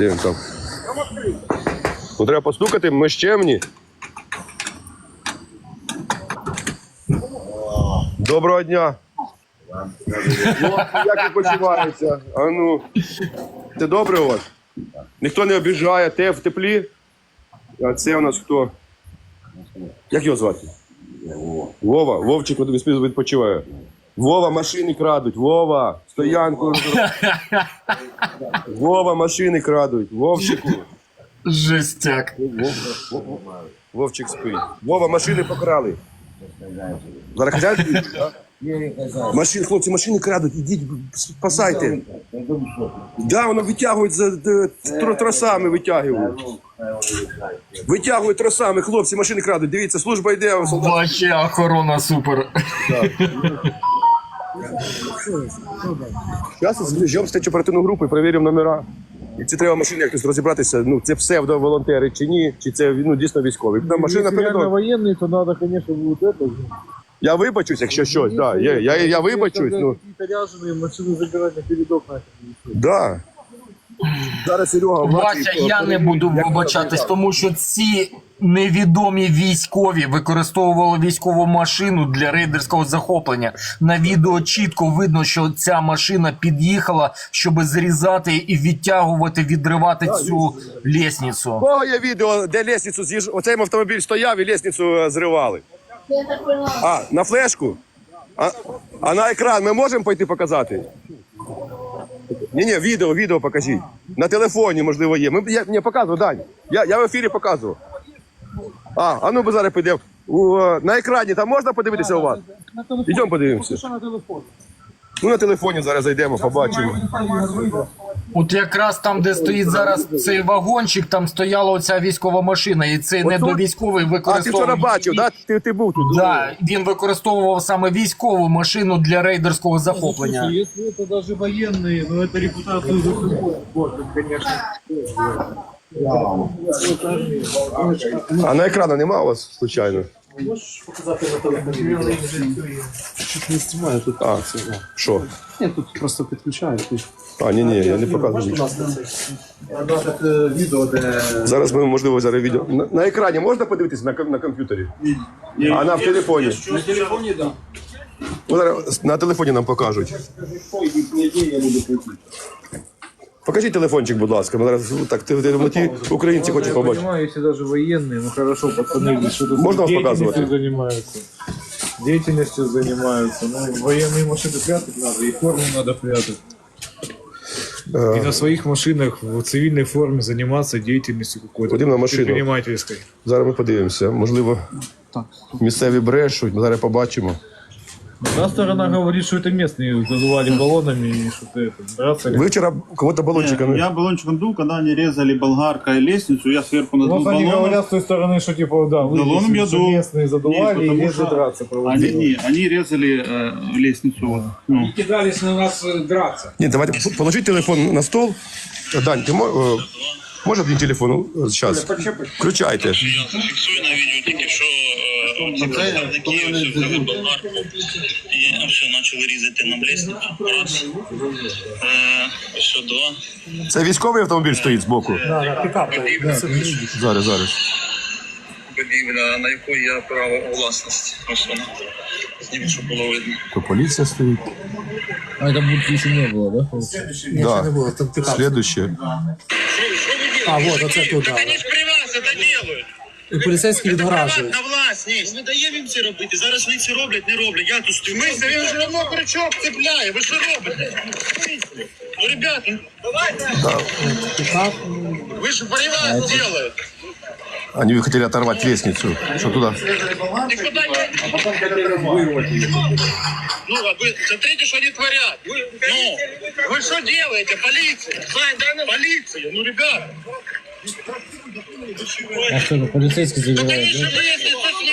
Де він там? Ну, треба постукати, ми ж чемні. Доброго дня. Як ви почуваєте? А ну, це добре у вас? Ніхто не обіжає, те в теплі? А це у нас хто? Як його звати? Вова. Вовчик відпочиває. Вова, машини крадуть. Вова, стоянку. Вова, машини крадуть. Вовчику. Жестяк. Вовчик спить. Вова, машини покрали. Зараз? Машин, хлопці, машини крадуть, ідіть, спасайте. Да, воно витягують за за- тросами, витягують. Витягують тросами, хлопці, машини крадуть. Дивіться, служба йде, солдат. Вообще охорона супер. Зараз збіжемо з оперативну групу і перевіримо номера. І це треба машини якось розібратися. Ну, це псевдоволонтери чи ні, чи це ну, дійсно військові. Там машина Если реально передала. военные, то надо, конечно, вот это. Я вибачусь, якщо щось, да. Я, я, я вибачусь. Ну, Какие-то ряженые машины забирать на передок нафиг. да. Зараз Серега Вася, я не буду вибачатись, тому що ці невідомі військові використовували військову машину для рейдерського захоплення. На відео чітко видно, що ця машина під'їхала, щоб зрізати і відтягувати, відривати цю лісницю. У кого є відео, де лестницю з'їж... Оцей автомобіль стояв і лестницю е, зривали. А, на флешку? А, а на екран ми можемо пойти показати? Ні, ні, відео, відео покажіть. На телефоні, можливо, є. Ми, я, ні, показував, Дань. Я, я в ефірі показував. А, а ну ми зараз підемо. У, е, на екрані там можна подивитися у вас? Йдемо. Подивимося. Що на телефон? Ну на телефоні зараз зайдемо, побачимо. От якраз там, де стоїть зараз цей вагончик, там стояла оця військова машина, і цей недовійськовий А, ти вчора використовував. бачив, да? ти, ти був тут. Да, він використовував саме військову машину для рейдерського захоплення. Слушай, если это даже военные, ну это репутацию захватит, конечно. А на екрану нема у вас, случайно? Не знімаю тут. А, що? Ні, тут просто підключають. А, ні, ні, я не показую. відео, де Зараз ми, можливо, зараз відео. На, на екрані можна подивитися на, ком- на комп'ютері? А на в телефоні? на телефоні, так. Ну, зараз на телефоні нам покажуть. Покажіть телефончик, будь ласка. Ми зараз ну, так, ти, ти, ті українці хочуть Я побачити. понимаю, если даже военные, ну хорошо, пацаны, что-то Можно вас деятельностью показывать? занимаются. Деятельностью занимаются. Ну, военные машины прятать надо, и форму надо прятать. И на своих машинах в цивильной форме заниматься деятельностью какой-то. Ходим на машину. Предпринимательской. Зараз ми подивимося. Можливо, місцеві брешуть, ми зараз побачимо. Одна сторона говорит, что это местные задували баллонами и что-то это. Драться Ви вчора кого-то балончиками. Я баллончиком дул, когда они резали болгаркой лестницу, я сверху надул Вот они баллоном. говорят с той стороны, что типа, да, вы Баллоном здесь, я что дул. местные задували Нет, и потому лезли что драться. Они, проводили. не, они резали э, лестницу. Вот, ну. Кидались на нас е, драться. Ні, давайте п- положіть телефон на стол. Дань, ти мо- е, може мені телефон зараз? Включайте. Фіксую на відео тільки що е, ці представники ось взяли болгарку і все почали різати нам. Раз. Е, два. Це військовий автомобіль стоїть збоку. Будівля, Зараз, зараз. будівля, на якої я право власності. Ось вона. Зніму, щоб було видно. То поліція стоїть. А это будет еще не было, да? Да. Следующее. А, вот, оце тут, да. Вони ж при вас це делають. І поліцейські відгоражують. На власність. Ми даємо їм це робити. Зараз вони це роблять, не роблять. Я тут стою. Ми він вже давно крючок цепляє. Ви що робите? Ну, ребята, давайте. Вы же при вас делают. Они хотели оторвать лестницу. Что туда? Никуда не... Ну, а вы смотрите, что они творят. Вы, ну, вы что делаете, полиция? Полиция, ну, ребят. А что, полицейский Ну, забирает, конечно, лестницу снимают.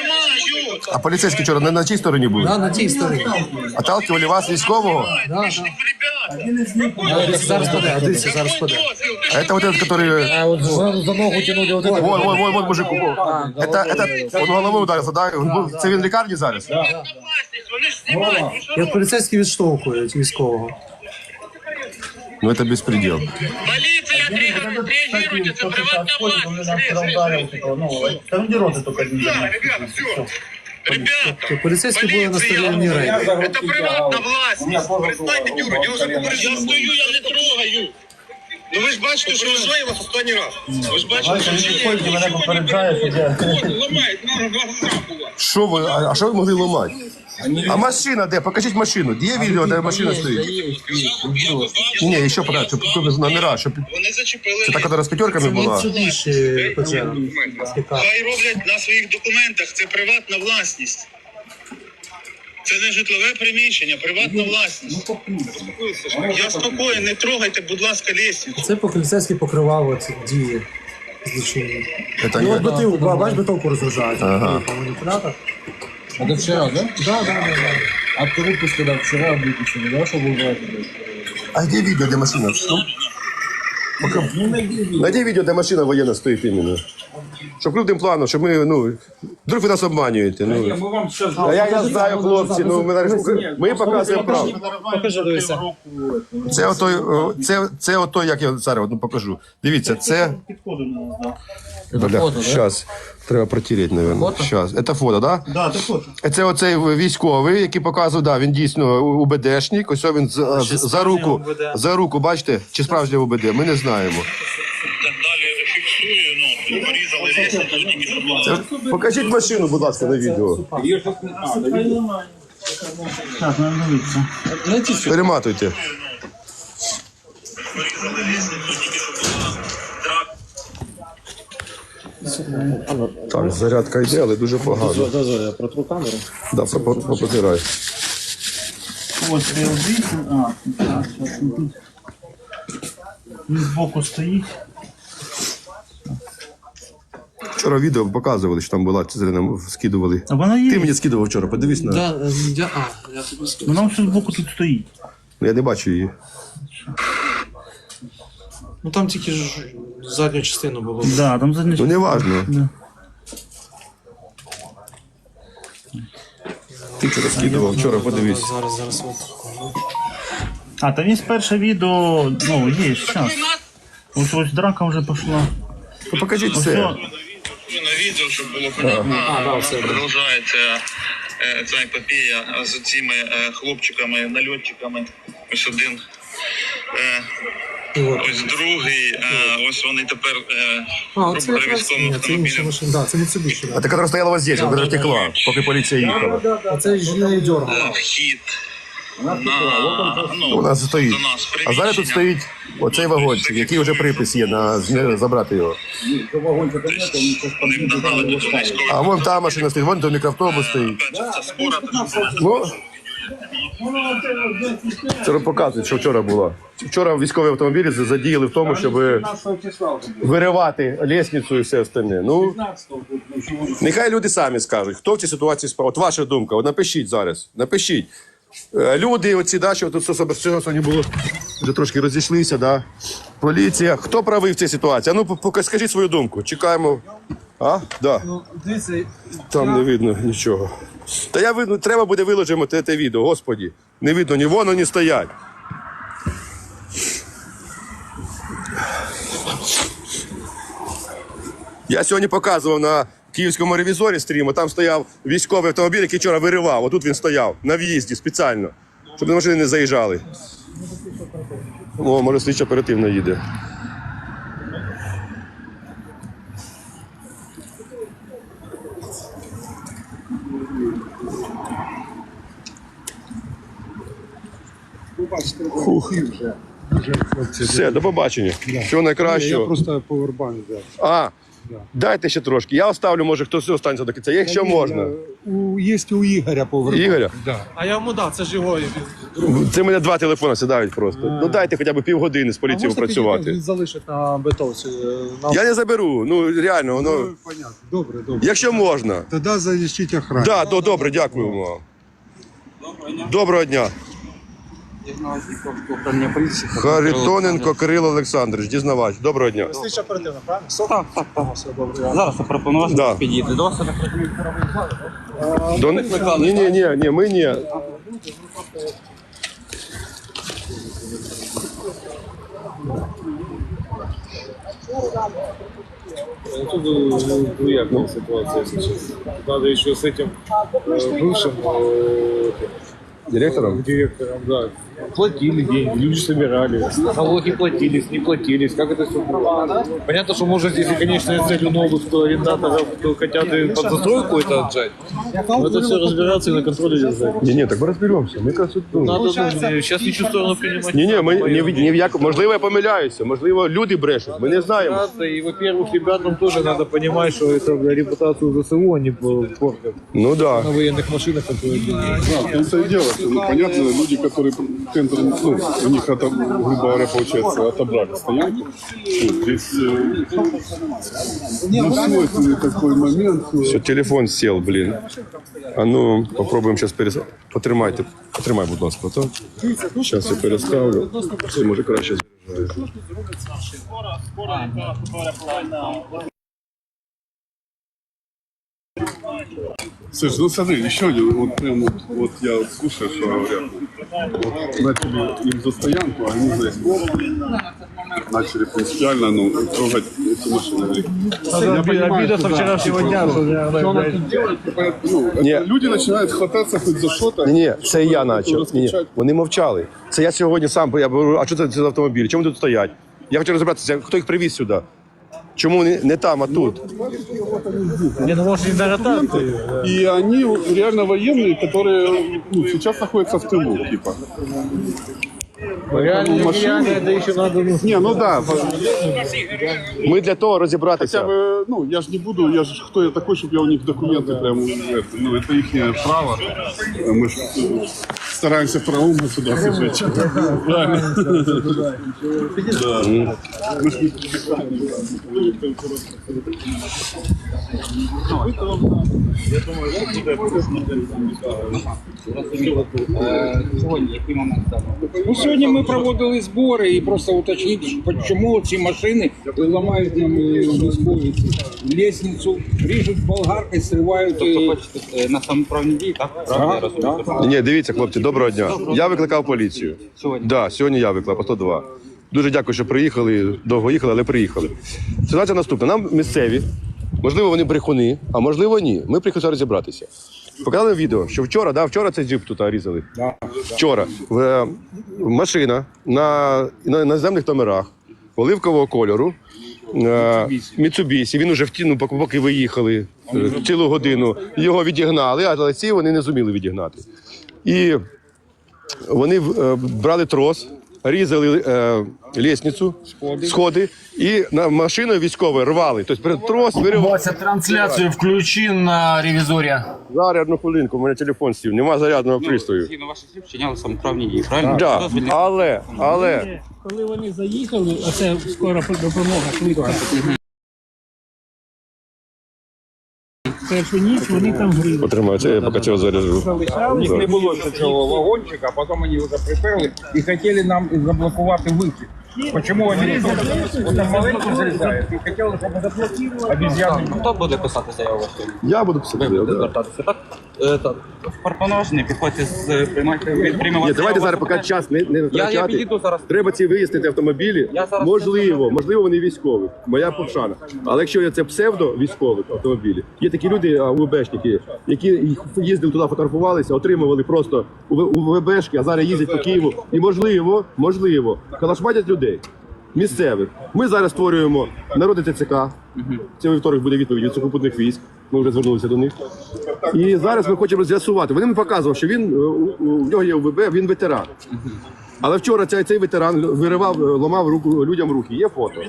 А поліцейські вчора на, на чій стороні були? Да, на тій стороні. Отталкивали вас військового? Да, да. Ребят, Зараз паде, а дивіться, зараз паде. А это вот этот, который... А вот за, за ногу тянули вот это. Вон, вон, вон, вон мужик. Это, это, он головою ударився, да? Це він в лікарні зараз? власність, вони ж знімають. Ви що І от поліцейські відштовхують військового. Ну це безпредел. Поліція, реагуйте, це приватна власність. Да, ребята, все. Ребята, Поліцейські були наставлені рейд. это приватная власть. Перестаньте дюрать, я уже попереджав. Я стою, я не трогаю. Ну ви ж бачите, що ви вас останній раз. Ви ж бачите, що ви мене. Ламають, на глаза була. Що ви, а, а що ви могли ламати? А машина де? Покажіть машину. Є відео, де машина стоїть? Ні, ні, ще подати, щоб тут номера, щоб Вони зачепили. це так, яка з п'ятерками була. Хай роблять на своїх документах, це приватна власність. Це не житлове приміщення, приватна власність. Я спокоєн, не трогайте, будь ласка, лестницю. Це поліцейський покривав оці дії злочинні. Це І от не... битиву, бач, битовку розгружають. Ага. По маніпулятор. Это вчера, да? Да, да, да. да. А ты выпуск когда вчера выпустили, да, чтобы убрать это? А де відео, де машина? Ну, Найди відео, де машина воєнна стоїть іменно. Щоб крупним планом, щоб ми, ну, вдруг ви нас обманюєте. Ну. Мы вам сейчас... А я, я знаю, хлопці, ну, ми, зараз- ми показуємо правду. Покажи, дивися. Це ото, о, це, це ото, як я зараз ну, покажу. Дивіться, це. Бля, Щас. Треба протереть, мабуть. Щас. Це фото, так? Да? Да, ты фото. Це оцей військовий, який показував, да, він дійсно УБДшник. Ось він за, за руку, за руку, бачите, чи справжнє УБД, ми не знаємо. Далі фіксую, ну, порізали. Це- Покажіть машину, будь ласка, на відео. Так. Перематуйте. Порізали лестницю, тільки що була. Драк. Так, зарядка йде, але дуже погано. Я протру камеру. Да, пропо- пропотирай. Ось стояв звідси. А, так, він збоку стоїть. Вчора відео показували, що там була, це нам скидували. А вона є. Ти мені скидував вчора, подивись на. Да, е, я, а, я тобі скажу. Вона все збоку тут стоїть. Ну, Я не бачу її. Ну там тільки ж задню частину було. Да, там задня Ну не важно. Да. Ти вчора скидував, вчора подивись. Зараз, зараз. От. А, там є перше відео, ну, є, зараз. Ось ось драка вже пішла. Ну покажіть Ось це. о, На відео, щоб було понятно, А, да, все. продовжується е, ця з цими е, хлопчиками, нальотчиками. Ось один, е, ось другий, е, ось вони тепер е, А, грубо це говоря, якраз військовим ні, це інша автомобілем. машина. Да, це Mitsubishi. А Да. ти яка стояла ось здесь, вона втекла, поки поліція їхала. А це ж не Е, дергало. Вхід на, ну, У нас стоїть. до нас А зараз тут стоїть оцей вагончик, який вже припис є на забрати його. А вон та машина стоїть, вон той мікроавтобус стоїть. Це що Ну, це показує, що вчора було. Вчора військові автомобілі задіяли в тому, щоб виривати лісницю і все остальне. Ну, нехай люди самі скажуть, хто в цій ситуації спав. От ваша думка, от напишіть зараз, напишіть. Е, Люди, оці, да, що тут сьогодні було, вже трошки розійшлися, да. Поліція. Хто правий в цій ситуації? Ну, поки скажіть свою думку. Чекаємо. А? Да. Ну, дивіться, Там не видно нічого. Та я видно, треба буде виложимо те, те відео, господі. Не видно, ні воно, ні стоять. Я сьогодні показував на київському ревізорі стріму, там стояв військовий автомобіль, який вчора виривав. Отут він стояв на в'їзді спеціально, щоб на машини не заїжджали. О, може, слідчо оперативно їде. Фух. Все, до побачення. Всього найкращого. Я просто повербанк взяв. А, дайте ще трошки. Я оставлю, може, хтось останеться до кінця, якщо можна. У, є у Ігоря повербанк. Ігоря? Да. А я йому дав, це ж його. Це мене два телефони сідають просто. Ну дайте хоча б півгодини з поліцією працювати. Він залишить на бетовці. На... Я не заберу. Ну реально, воно. Ну, понятно. Добре, добре. Якщо можна. Тоді залишіть охрану. Да, то добре, дякуємо. вам. Доброго дня. Харитоненко Кирило Олександрович, дізнавач. Доброго дня. Слідча оперативна, правильно? Так, так, так. Все добре. Зараз я пропоную Да. підійти до вас. До... Ні, ні, ні, ні, ми ні. Ну, Тут э, двоякая ситуация сейчас. Надо еще с этим э, бывшим э, Директором? директором, да. Платили деньги, люди собирали, налоги платились, не платились, как это все было? Понятно, что может, если конечная цель у новых кто арендаторов, кто хотят и под застройку это отжать, но это все разбираться и на контроле держать. Ні, ні, так ми розберемося. Ми якраз тут, ну, Надо, ну, сейчас ничего сторону принимать. Ні, ні, ми ні, в- ні в яку, можливо, я помиляюся, можливо, люди брешуть, ми не знаємо. Надо, и, во-первых, ребятам тоже надо понимать, что это бля, репутацию ЗСУ они портят Ну да. на военных машинах, которые Да, в том-то и дело, что, ну, понятно, люди, которые тендер, ну, у них, это, грубо говоря, получается, отобрали стоянку. Ну, здесь э, ну, свойственный такой момент. э, Все, телефон сел, блін. А ну, попробуємо зараз перес... Потримайте, потримай, будь ласка, то. Зараз я переставлю. Це може краще заряджається. Слушай, ну смотри, еще один, вот прям вот, вот я вот слушаю, что говорят. Вот начали им за стоянку, а они за начали принципиально, ну, трогать эти машины. Я понимаю, обида со что да, вчерашнего дня, что я, что она тут делает, ну, это Не. люди начинают хвататься хоть за что-то. Ні, ні, це я почав. Ні, ні, вони мовчали. Це я сьогодні сам я говорю, а що це за автомобілі? Чому вони тут стоять? Я хочу розібратися, хто їх привіз сюди? Чому вони не там, а тут? Не, ну может не даже так. И они реально военные, которые ну, сейчас находятся в тылу, типа. Реально, машины. реально, это еще надо, ну, Не, ну да, Ми для того розібратися. хотя бы, ну, я же не буду, я же кто я такой, чтобы я у них документы прям, это, ну, это их право. Мы ж э, стараемся правом государства жить. Правильно. Да. Мы ж не Ну, сьогодні ми проводили збори і просто уточнити, чому ці машини ламають нам е, військові ці ріжуть болгаркою, сривають. е, на самоправні дії, так? Правильно я розумію? Ні, дивіться, хлопці, доброго дня. Я викликав поліцію. Сьогодні? Да, сьогодні я викликав по 102. Дуже дякую, що приїхали. Довго їхали, але приїхали. Ситуація наступна. Нам місцеві, можливо, вони брехуни, а можливо, ні. Ми приїхали розібратися. Показали відео, що вчора, да, вчора цей джип тут різали. Вчора в, е, машина на, на наземних номерах оливкового кольору. е, Міцубісі, він уже в тіну, поки виїхали е, цілу годину. Його відігнали, але ці вони не зуміли відігнати. І вони е, брали трос, різали е, лісницю, сходи. і на машину військовою рвали. Тобто перед трос виривали. Вася, трансляцію включи на ревізорі. Зараз одну хвилинку, у мене телефон сів, нема зарядного пристрою. Згідно ваших слів, вчиняли самоправні дії, правильно? Да, Дозвільні- але, але Коли вони заїхали, оце скоро допомога швидка. Першу ніч вони там грили. отримаю це, я поки цього заряджу. У них не було цього вагончика, а потім вони вже приперли і хотіли нам заблокувати вихід. Почему вони вот там маленько. Хто буде писати заяву? Я буду писати. Ви будете да. звертатися, так? Е, так. Пропоноважені, підходьте з приймайте, приймемо Ні, давайте зараз, поки час. час не, не Я, я втрачати. підійду зараз. Треба ці вияснити автомобілі. Я зараз можливо, можливо, вони військові. Моя повшана. Але якщо це псевдо військових автомобілі, є такі люди, а, УВБшники, які їздили туди, фотографувалися, отримували просто УВБшки, а зараз їздять по Києву. І можливо, можливо, калашматять людей. Місцевих. Ми зараз створюємо народне ТЦК. Це вівторок буде відповідь від сухопутних військ. Ми вже звернулися до них. І зараз ми хочемо з'ясувати. Вони мені показували, що він е, у- нього є УВБ, він ветеран. Але вчора цей, цей ветеран виривав, е, ламав руку людям руки. Є фото.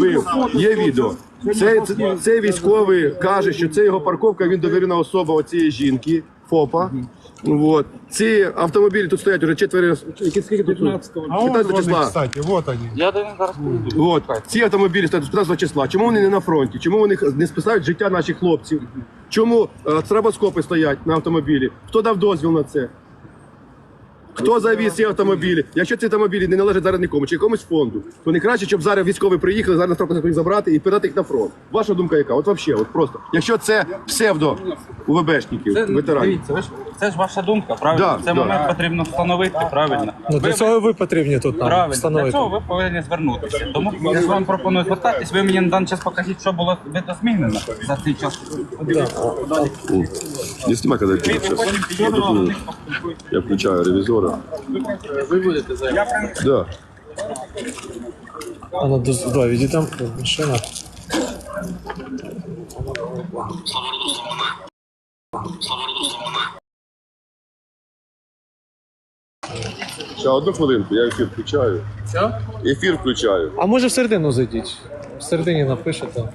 Бив. Є відео. Цей, цей, цей військовий каже, що це його парковка, він довірена особа оцієї жінки, ФОПа. Вот. Ці автомобілі тут стоять уже четверо. Які скільки тут? 15 числа. Кстати, вот они. Я до них зараз підійду. От ці автомобілі стоять з 15 числа. Чому вони не на фронті? Чому вони не списають життя наших хлопців? Чому е, стробоскопи стоять на автомобілі? Хто дав дозвіл на це? Хто завіз ці автомобілі? Якщо ці автомобілі не належать зараз нікому чи якомусь фонду, то не краще, щоб зараз військові приїхали, зараз на їх забрати і передати їх на фронт. Ваша думка яка? От взагалі, от просто. Якщо це псевдо УВБшників, Це, ветеранів. дивіться, ви ж це ж ваша думка, правильно? Да, В цей да. момент потрібно встановити, правильно? Ну, для цього ви потрібні тут нам Правильно, для встановити. цього ви повинні звернутися. Тому я ж вам пропоную звертатись. Ви мені на даний час покажіть, що було видозмінено за цей час. Не знімай, коли я них, Я включаю ревізора. Ви будете заявляти. Да. А ну, доз- давай, відійдемо машина. Ще одну хвилинку, я ефір включаю. Що? Ефір включаю. А може всередину зайдіть? Всередині напишете.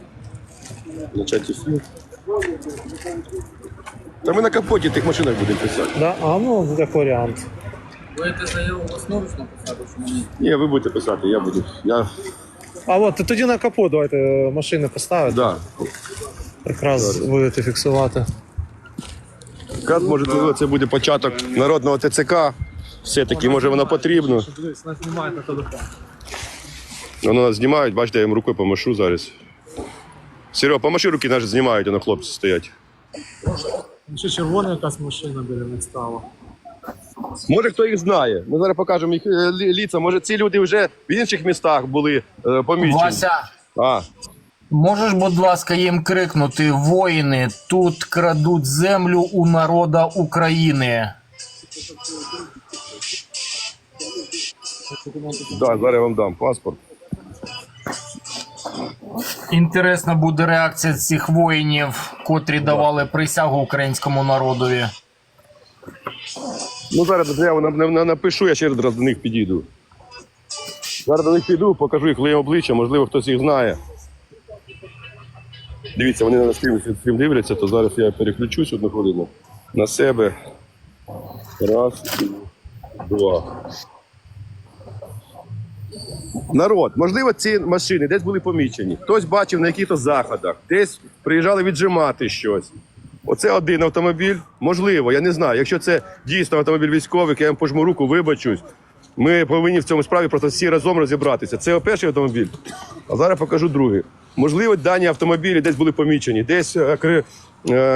Начать ефір. Та ми на капоті тих машинах будемо писати. Да? А ну, як варіант. Будете заяву власноруčno писати, що мені Ні, ви будете писати, я буду. Я. А от тоді на капот давайте е, машини поставити. Да. Якраз будете фіксувати. Якраз може можливо, це буде початок народного ТЦК. Все-таки, може воно потрібно. Дивись, нас знімають на телефон. Воно нас знімають, бачите, я їм рукою помашу зараз. Серега, помаши руки, наші знімають, воно хлопці стоять. Ще червона якась машина біля них стала. Може, хто їх знає. Ми зараз покажемо їх е, ліца. Може, ці люди вже в інших містах були е, помічені. Вася, А, можеш, будь ласка, їм крикнути: воїни, тут крадуть землю у народа України. да, зараз я вам дам паспорт. Інтересна буде реакція цих воїнів, котрі давали присягу українському народові. Ну, зараз я на- на- на- напишу, я ще раз до них підійду. Зараз до них піду, покажу їх своє обличчя, можливо, хтось їх знає. Дивіться, вони на стрім, дивляться, то зараз я переключусь одну хвилину на себе. Раз, два. Народ, можливо, ці машини десь були помічені. Хтось бачив на якихось заходах, десь приїжджали віджимати щось. Оце один автомобіль. Можливо, я не знаю. Якщо це дійсно автомобіль військовий, я вам пожму руку, вибачусь. Ми повинні в цьому справі просто всі разом розібратися. Це перший автомобіль, а зараз покажу другий. Можливо, дані автомобілі десь були помічені, десь е, е,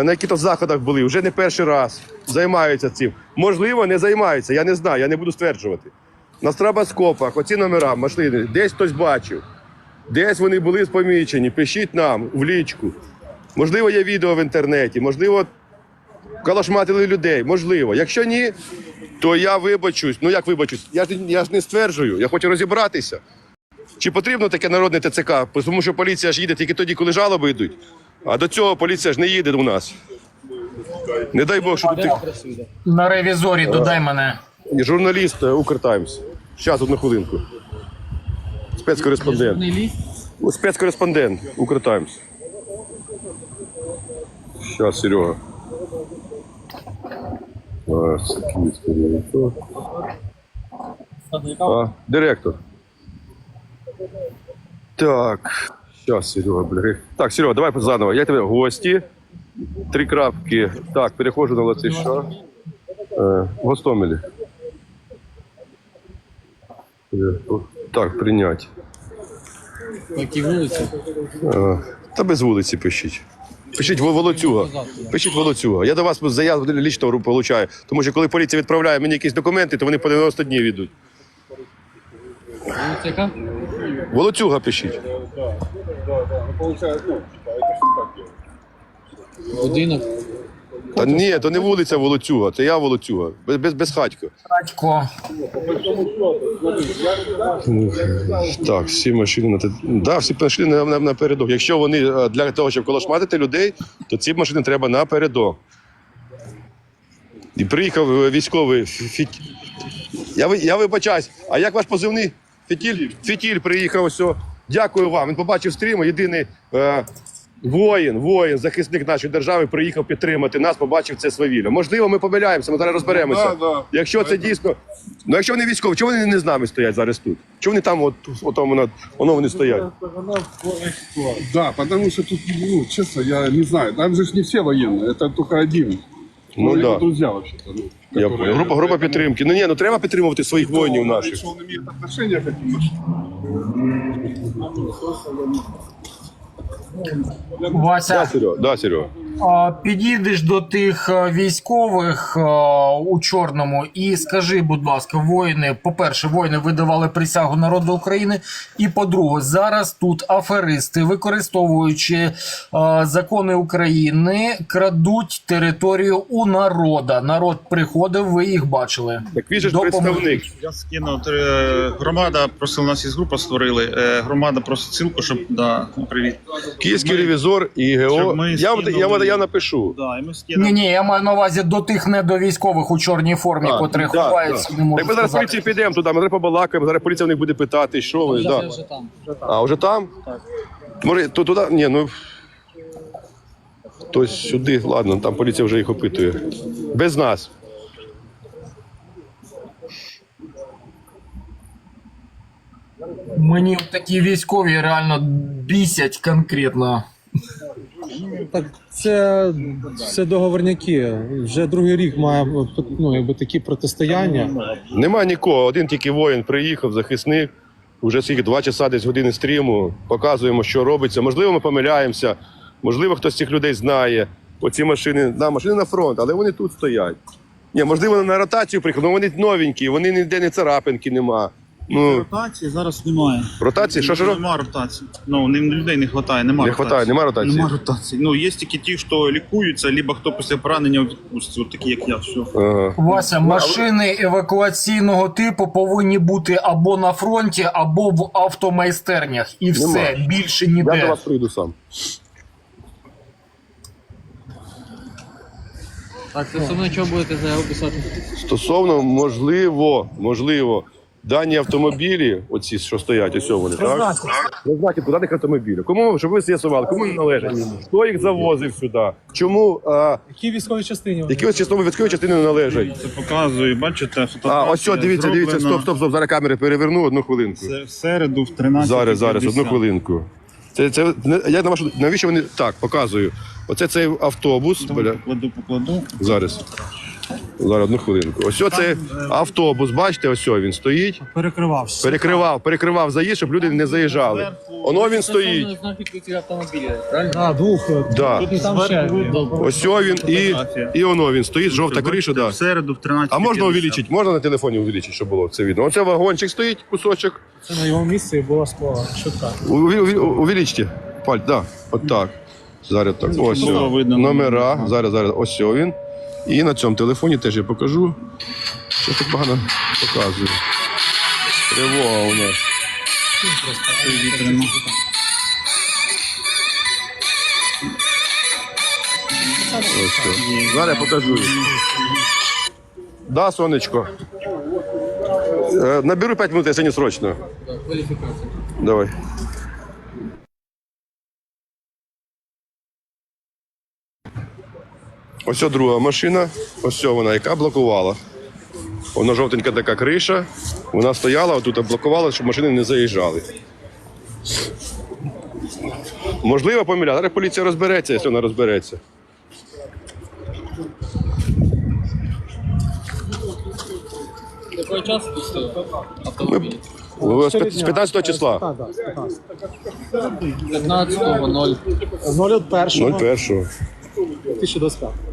на якихось заходах були, вже не перший раз займаються цим. Можливо, не займаються, я не знаю, я не буду стверджувати. На страбоскопах, оці номера машини, десь хтось бачив, десь вони були помічені. Пишіть нам в лічку. Можливо, є відео в інтернеті, можливо, калашматили людей, можливо. Якщо ні, то я вибачусь. Ну як вибачусь? Я ж, я ж не стверджую, я хочу розібратися. Чи потрібно таке народне ТЦК? Тому що поліція ж їде тільки тоді, коли жалоби йдуть. А до цього поліція ж не їде у нас. Не дай Бог, що тут На ревізорі додай мене. журналіст е, Укртаймс. Зараз одну хвилинку. Спецкореспондент. Спецкореспондент Укртаймс. Зараз, Серега. А, директор. Так. Зараз, Серега, бля. Так, Серега, давай заново. Я тебе гості. Три крапки. Так, переходжу на Латиша. Е, Гостомелі. Е, Так, прийняти. Які вулиці? Е, Та без вулиці пишіть. Пишіть Волоцюга. Пишіть Волоцюга. Я до вас заяву лічно получаю. Тому що коли поліція відправляє мені якісь документи, то вони по 90 днів йдуть. Волоцюга пишіть. Будинок. Та ні, то не вулиця Волоцюга, це я Волоцюга. Без, без, без хатька. Батько. Так, всі машини на те- да, всі машини на, на, напередок. Якщо вони е, для того, щоб колошматити людей, то ці машини треба напередок. І приїхав е, військовий фі- фіт... Я, ви- я вибачаюсь, а як ваш позивний? Фітіль? Фітіль приїхав, все. Дякую вам. Він побачив стрім, єдиний е, воїн, воїн, захисник нашої держави приїхав підтримати нас, побачив це свавілля. Можливо, ми помиляємося, ми зараз розберемося. Да, да. Якщо це дійсно. Ну якщо вони військові, чого вони не з нами стоять зараз тут? Чого вони там, от, от там воно, воно вони стоять? Да, потому что тут, ну, честно, я не знаю. Там же ж не все военные, это только один. Ну его да. друзья вообще-то. Ну, Я которые- понял. Група, група підтримки. Ну ні, ну треба підтримувати своїх воїнів Он наших. говорит, что он имеет отношение к этим машинам. Да, Серега, да, Серега. А, підійдеш до тих е, військових е, у чорному і скажи, будь ласка, воїни, по-перше, воїни видавали присягу народу України. І по-друге, зараз тут аферисти, використовуючи е, закони України, крадуть територію у народа. Народ приходив, ви їх бачили. Так він же ж представник. Я скинув е, громада, просила нас із групи створили. Громада просить ссылку, щоб да, привіт. Київський ревізор і ГО. Щоб ми Я, я, я, я напишу. Да, і ми Ні, ні, я маю на увазі до тих недовійськових у чорній формі, А, котрі да, ховаються, да. не Так ми зараз сказати. поліції підемо туди, ми зараз побалакаємо, зараз поліція в них буде питати, що ви. Да. А, вже там? Так. Може, то туди? Ні, ну. Тобто сюди, ладно, там поліція вже їх опитує. Без нас. Мені такі військові реально бісять конкретно. Так це, це договорняки. Вже другий рік має ну, якби такі протистояння. Нема нікого. Один тільки воїн приїхав, захисник. Уже скільки два часа десь години стріму. Показуємо, що робиться. Можливо, ми помиляємося. Можливо, хтось з цих людей знає. Оці машини, да, машини на фронт, але вони тут стоять. Ні, можливо, вони на ротацію приїхали, але вони новенькі, вони ніде не царапинки нема. Ну, Ротації зараз немає. ротації, що ж ро- Нема ротації. Ну, ним людей не вистачає, нема Не ротації. хватає, нема ротації? Нема ротації. Ну, є тільки ті, хто лікуються, либо хто після поранення в відпустці, от такі, як я, все. Ага. Вася, машини евакуаційного типу повинні бути або на фронті, або в автомайстернях. І все, більше Я до ніде. вас прийду сам. Так, стосовно чого будете заяву писати? Стосовно, можливо, можливо, дані автомобілі, оці, що стоять, ось вони, так? Не знаки, куди них автомобілі. Кому, щоб ви з'ясували, кому вони належать? Хто їх завозив сюди? Чому, а, Які військові частини? які ось частини військові частини не належать? Це показую, бачите, А, ось, що, дивіться, дивіться, стоп, стоп, стоп, зараз камери переверну одну хвилинку. Це в середу в 13. Зараз, зараз, одну хвилинку. Це, це, я на вашу, навіщо вони, так, показую. Оце цей автобус, Покладу, покладу. зараз. Зараз, одну хвилинку. Ось цей автобус, бачите, ось він стоїть. Перекривався. Перекривав, перекривав заїзд, щоб люди не заїжджали. Оно він стоїть. А, двох. Да. Там ще. Ось він і, і оно він стоїть, жовта криша, да. Середу в 13. А можна увеличити? Можна на телефоні увеличити, щоб було це видно. Оце вагончик стоїть, кусочок. Це на його місці була склала. Уві- Увеличте. Паль, да. От так. Зараз так. Ось номера. Зараз, зараз. Ось він. І на цьому телефоні теж я покажу. Що так погано показую. Тривога у нас. Ось. Зараз я покажу. Да, сонечко. Е, Наберу 5 минут, якщо не срочно. Давай. Ось друга машина, ось вона, яка блокувала. Вона жовтенька така криша. Вона стояла, отут блокувала, щоб машини не заїжджали. Можливо, помиляла. Зараз поліція розбереться, якщо вона розбереться. Часу тут стоїть? Ми... З п'ят- з 15 числа. Так, так, 15. 15-го, 0. 01 01. 2025.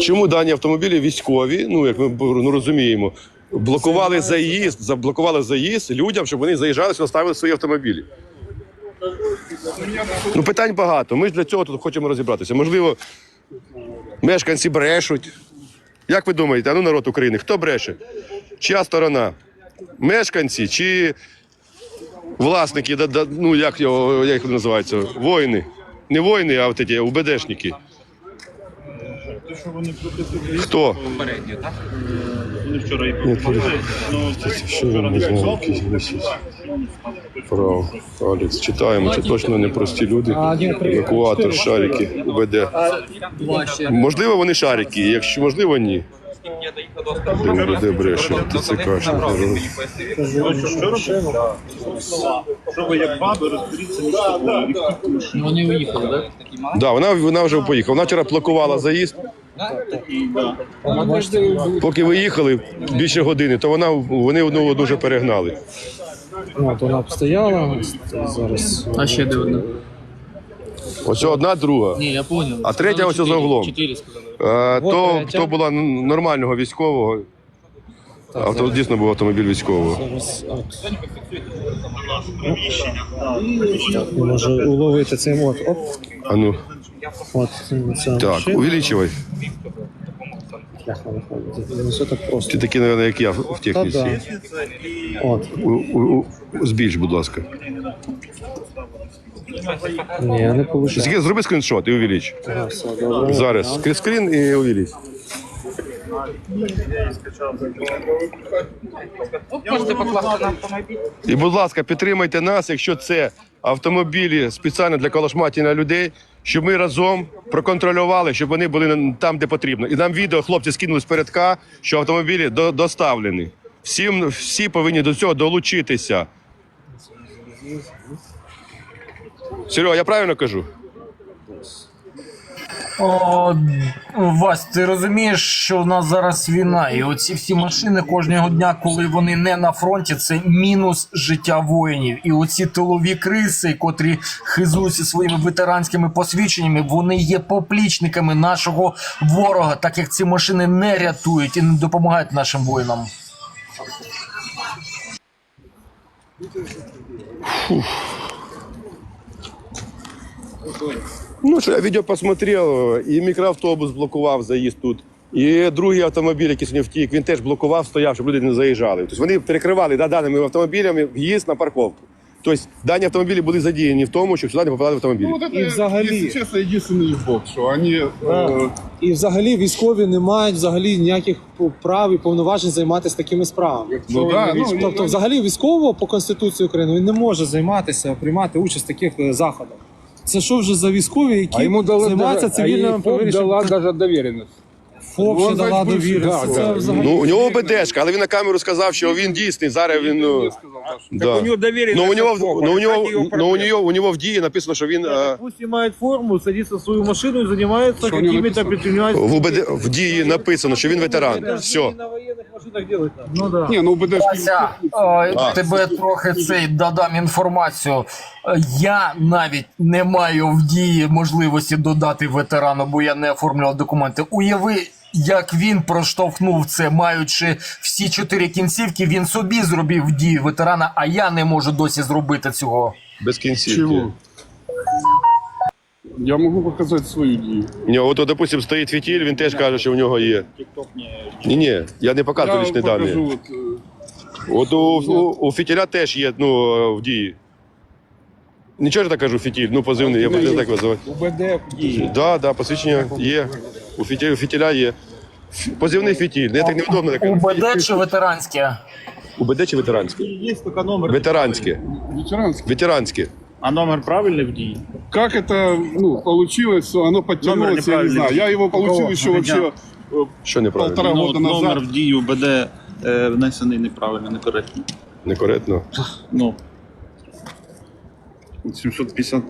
Чому дані автомобілі військові, ну як ми ну, розуміємо, блокували заїзд, заблокували заїзд людям, щоб вони заїжджали сюди, ставили свої автомобілі. Ну, питань багато. Ми ж для цього тут хочемо розібратися. Можливо, мешканці брешуть. Як ви думаєте, а ну народ України, хто бреше? Чия сторона? Мешканці чи власники, ну як його як називаються? Воїни. Не воїни, а от ці УБДшники. Те, що вони Хто? Вони вчора і. Ну, Що він не знав, якийсь місяць. Право. Алекс, читаємо. Це точно не прості люди. Евакуатор, шарики, УБД. Можливо, вони шарики, якщо можливо, ні. Де УБД бреше, ТЦК, що Що ви як баби розберіться між собою. Ну, Вони уїхали, так? Да, вона, вона вже поїхала. Вона вчора блокувала заїзд. Поки ви їхали більше години, то вона вони одну дуже перегнали. От вона б стояла зараз. А ще де одна? Ось одна, друга. Ні, я понял. А третя ось за углом. Чотири сказали. Е, Вот то, третя. то була н- нормального військового. Авто, дійсно був автомобіль військового. Зараз от. Так, не можу уловити цим от. Оп, А ну, от ця так, машина. увеличивай. Виходить. Не все так просто. Ти такий, мабуть, як я в в Та техніці. да. От. У, у, у, збільш, будь ласка. Ні, не. Згі- Зроби скріншот і увелич. Ага, все. Зараз. Скрін- Скрін і увелич. І, будь ласка, підтримайте нас, якщо це автомобілі спеціально для колошматіння людей, щоб ми разом проконтролювали, щоб вони були там, де потрібно. І нам відео хлопці скинули з передка, що автомобілі до- доставлені. Всім, всі повинні до цього долучитися. Серега, я правильно кажу? О, Вась, ти розумієш, що в нас зараз війна, і оці всі машини кожного дня, коли вони не на фронті, це мінус життя воїнів. І оці тилові криси, котрі хизуються своїми ветеранськими посвідченнями, вони є поплічниками нашого ворога, так як ці машини не рятують і не допомагають нашим воїнам. Ну що, я відео посмотрел, і мікроавтобус блокував заїзд тут. І другий автомобіль, який сьогодні втік, він теж блокував, стояв, щоб люди не заїжджали. Тобто вони перекривали да, даними автомобілями в'їзд на парковку. Тобто дані автомобілі були задіяні в тому, щоб сюди не попадали автомобілі. Ну, вот это, И взагалі- если честно, единственный их бог, что они... э, І взагалі військові не мають взагалі ніяких прав і повноважень займатися такими справами. ну да, ну, Тобто, взагалі, військово по Конституції України він не може займатися, приймати участь в таких е, заходах. Це що вже за військові, які займаються цивільними дала даже довіреність. ФОП ще Ну, дала значить, бивший, довіру. да, Це взагалі. Ну, у нього БДшка, але він на камеру сказав, що він дійсний. Зараз він. Ну, да. у нього довіреність ну, у нього, від ну, у нього, ну, у нього, у нього в дії написано, що він е, Пусть снимает форму, садится в свою машину и занимается Что у него какими-то написано? в, УБД, в дії написано, що він ветеран. Все. На военных машинах делать надо. Ну да. Не, ну БДшки... Вася, е, тебе трохи цей додам інформацію. Е, Я навіть не маю в дії можливості додати ветерану, бо я не оформлював документи. Уяви, як він проштовхнув це, маючи всі чотири кінцівки, він собі зробив в дії ветерана, а я не можу досі зробити цього. Без кінцівки. Чего? Я могу показать свою дію. У нього, от, допустим, стоїть фітіль, він теж каже, що в нього є. Ні, ні, я не показую Я лічні покажу, дані. вот, э, От у, у, у фітіля теж є ну, е, в дії. Нічого ж так кажу, фітіль, ну позивний, я буду так називати. УБД в дії. Да, да, посвідчення є. У фітіля, у фітіля є. Ф- Позивний фітіль. Не так невдобно. Так. УБД чи ветеранське? УБД чи ветеранське? Есть только номер. Ветеранське. ветеранский. Ветеранське. А номер правильный в дии? Как это ну, получилось, что оно подтянулось, я не неправильный. знаю. Я его получил кого? еще У вообще меня. э, Що неправильно? полтора Ну, года от назад. номер в дії УБД е, внесений неправильно, некоректно. Некоректно. Ну. 750